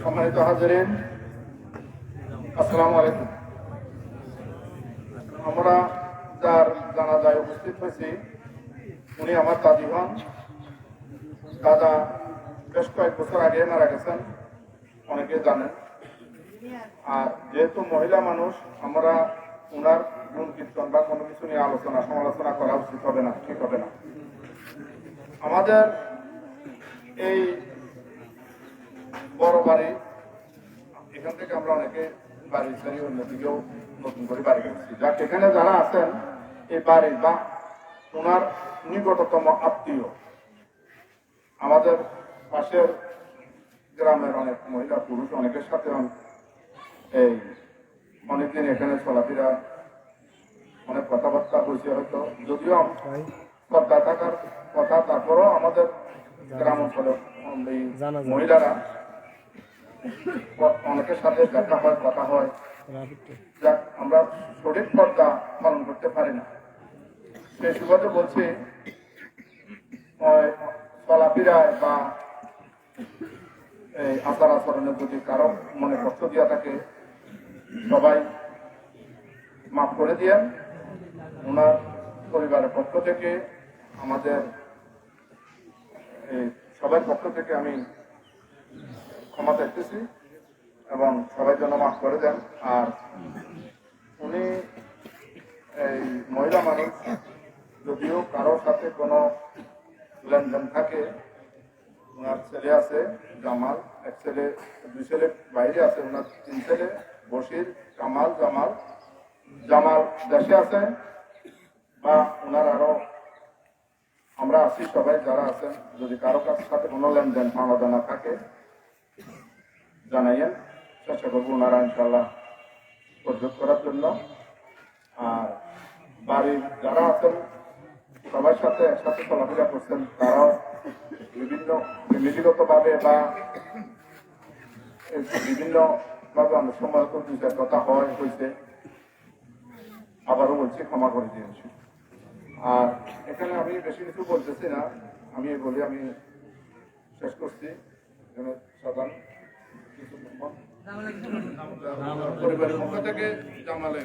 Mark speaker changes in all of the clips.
Speaker 1: সম্মানিত হাজারেন আসসালামু আলাইকুম। আমরা যার জানাজায় উপস্থিত হয়েছি, উনি আমার দাদি হন দাদা বেশ কয়েক বছর আগে মারা গেছেন, অনেকে জানেন। আর যেহেতু মহিলা মানুষ, আমরা ওনার গুণ কীর্তন বা কোনো কিছু নিয়ে আলোচনা, সমালোচনা করা উচিত হবে না, ঠিক হবে না। আমাদের এই বড় বাড়ি, এখান থেকে আমরা অনেকে বাড়ি সারি অন্যদিকেও নতুন করে বাড়ি করছি যাক এখানে যারা আছেন এই বাড়ি বা ওনার নিকটতম আত্মীয়। আমাদের পাশের গ্রামের অনেক মহিলা পুরুষ অনেকের সাথে এই অনেকদিন এখানে চলাফেরা অনেক কথাবার্তা হয়েছে হয়তো। যদিও শ্রদ্ধা থাকার কথা তারপরেও আমাদের গ্রাম অঞ্চলে এই মহিলারা অনেকের সাথে দেখা হয়, কথা হয়। যাক, আমরা সঠিক পর্দা পালন করতে পারি না। সেই সুবাদে বলছি চলাফেরায় বা, এই আচার আচরণে যদি কারও মনে কষ্ট দিয়া থাকে, সবাই মাফ করে দিয়েন। ওনার পরিবারের পক্ষ থেকে, আমাদের সবার পক্ষ থেকে আমি ক্ষমা চাইতেছি এবং সবাই জন্য মাফ করে দেন। আর উনি এই মহিলা মানুষ, যদিও কারোর সাথে কোনো লেনদেন থাকে ওনার ছেলে আছে জামাল, এক ছেলে, দুই ছেলে বাইরে আছে ওনার তিন ছেলে বসির কামাল, জামাল। জামাল দেশে আছে বা ওনার আরও আমরা আছি সবাই যারা আছেন, যদি কারও কাছে সাথে কোনো লেনদেন পাওয়া জানা থাকে জানাইয়েন চেষ্টা করব ওনারা ইনশাল্লাহ পরিশোধ করার জন্য। আর বাড়ির যারা আছেন, সবার সাথে একসাথে চলাফেরা করছেন, তারাও বিভিন্ন ফ্যামিলিগত ভাবে বা বিভিন্ন ভাবে অনেক সময় তো দুই কথা হয় হয়েছে আবারও বলছি, ক্ষমা করে দিয়েছি আর এখানে আমি বেশি কিছু বলতেছি না। আমি বলি আমি শেষ করছি। এখানে সাধারণ কিছু পরিবারের পক্ষ থেকে জামালে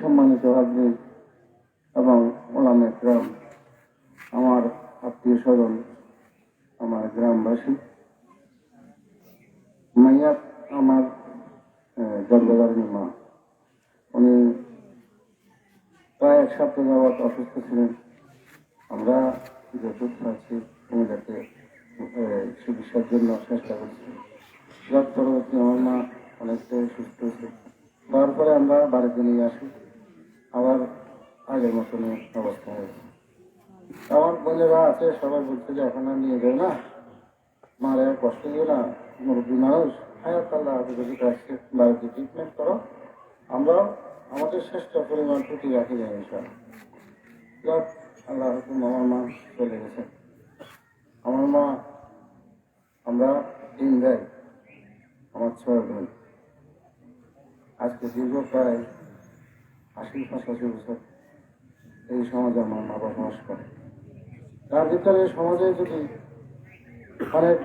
Speaker 2: সম্মানিত হাজরি এবং ওলামে গ্রাম আমার আত্মীয় স্বজন আমার গ্রামবাসী। মাইয়া আমার জন্মদারিণী মা। উনি প্রায় এক সপ্তাহ যাবৎ অসুস্থ ছিলেন। আমরা যতটুকু আছি উনিদেরকে আহ, চিকিৎসার জন্য চেষ্টা করছি। যার পরবর্তী আমার মা অনেকটাই সুস্থ হয়েছে। তারপরে আমরা বাড়িতে নিয়ে আসি। আবার আগের মতনই অবস্থা হয়েছে। আমার বোনেরা আছে সবাই বলছে যে এখন আর নিয়ে যাও না। মারে কষ্ট দিও না মুরব্বী মানুষ। হায়াত আল্লাহ যদি আসছে বাড়িতে ট্রিটমেন্ট করো। আমরা আমাদের চেষ্টা পরিমাণ টুটি রাখি যাই ইনশাআল্লাহ। যাক, আল্লাহ হুকুম আমার মা চলে গেছে। আমার মা আমরা দিন দেয় আমার ছয় বোন আজকে দীর্ঘ প্রায় আশি পঁচাশি বছর এই সমাজে আমার মা বসবাস করে। তার ভিতরে সমাজে যদি অনেক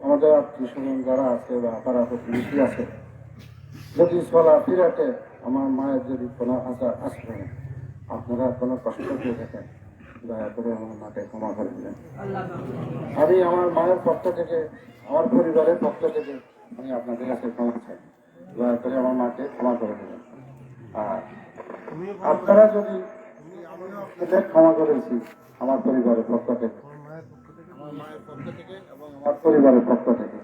Speaker 2: আমাদের আত্মীয় স্বজন যারা আছে বা পাড়া প্রতিবেশী আছে, যদি চলা ফিরাতে আমার মায়ের যদি কোনো আশা আসবে আপনারা কোনো কষ্ট দিয়ে থাকেন দয়া করে আমার মাকে ক্ষমা করে দিলেন আমি আমার মায়ের পক্ষ থেকে আমার পরিবারের পক্ষ থেকে আমি আপনাদের কাছে ক্ষমা চাই। দয়া করে আমার মাকে ক্ষমা করে দেবেন। আর আপনারা যদি ক্ষমা করেছি আমার পরিবারের পক্ষ থেকে। আমার মায়ের পক্ষ থেকে এবং আমার পরিবারের পক্ষ থেকে।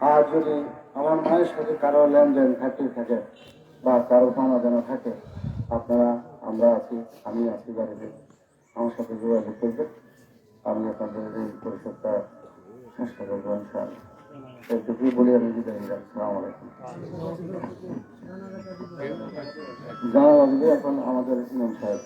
Speaker 2: আর যদি আমার মায়ের সাথে কারও লেনদেন থাকে থাকে বা কারও সমাধান থাকে আপনারা আমরা আছি, আমি আছি বাড়িতে। আমার সাথে যোগাযোগ করবে। আপনি আপনাদের এই পরিষদটা চেষ্টা করব, ইনশাআল্লাহ। এটুকুই বলি, আমি বিদায় নিলাম। সালাম আলাইকুম। যাওয়া লাগবে এখন আমাদের ইমাম সাহেব।